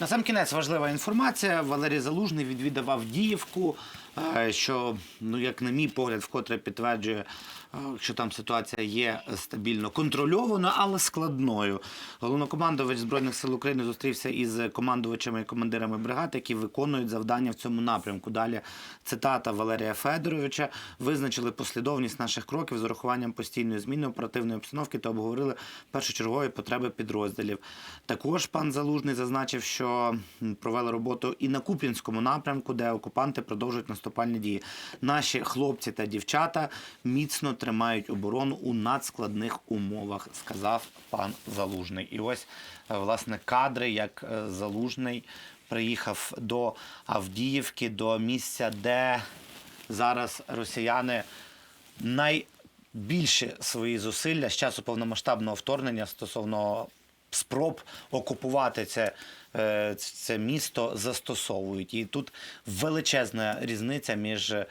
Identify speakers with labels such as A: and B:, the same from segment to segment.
A: На сам кінець важлива інформація. Валерій Залужний відвідав Авдіївку, що, ну як на мій погляд, вкотре підтверджує, е, що там ситуація є стабільно контрольованою, але складною. Головнокомандувач збройних сил України зустрівся із командувачами і командирами бригад, які виконують завдання в цьому напрямку. Далі цитата Валерія Федоровича визначили послідовність наших кроків з урахуванням постійної зміни оперативної обстановки та обговорили першочергові потреби підрозділів. Також пан Залужний зазначив, що провели роботу і на Куп'янському напрямку, де окупанти продовжують наступальні дії. Наші хлопці та дівчата міцно тримають оборону у надскладних умовах, сказав пан Залужний. І ось е, власне кадри, як е, Залужний приїхав до Авдіївки, до місця, де зараз росіяни найбільше свої зусилля з часу повномасштабного вторгнення стосовно спроб окупувати це, е, це місто застосовують. І тут величезна різниця між е,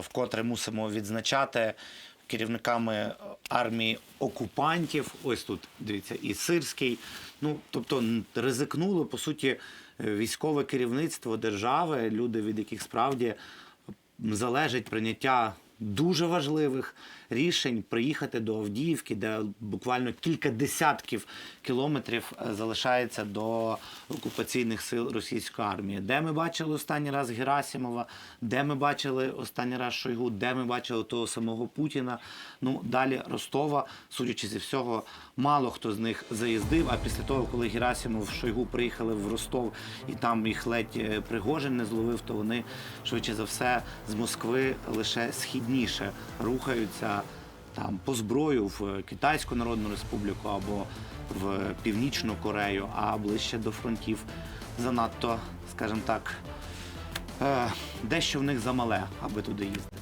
A: вкотре мусимо відзначати керівниками армії окупантів. Ось тут дивіться, і Сирський. Ну тобто ризикнуло по суті е, військове керівництво держави, люди, від яких справді залежить прийняття дуже важливих рішень приїхати до Авдіївки, де буквально кілька десятків кілометрів е, залишається до окупаційних сил російської армії. Де ми бачили останній раз Герасимова, де ми бачили останній раз Шойгу, де ми бачили того самого Путіна. Ну далі Ростова, судячи зі всього, мало хто з них заїздив. А після того, коли Герасимов Шойгу приїхали в Ростов і там їх ледь е, Пригожин не зловив, то вони швидше за все з Москви лише східніше рухаються там по зброю в Китайську Народну Республіку або в Північну Корею, а ближче до фронтів занадто, скажімо так, е, дещо в них замале, аби туди їздити.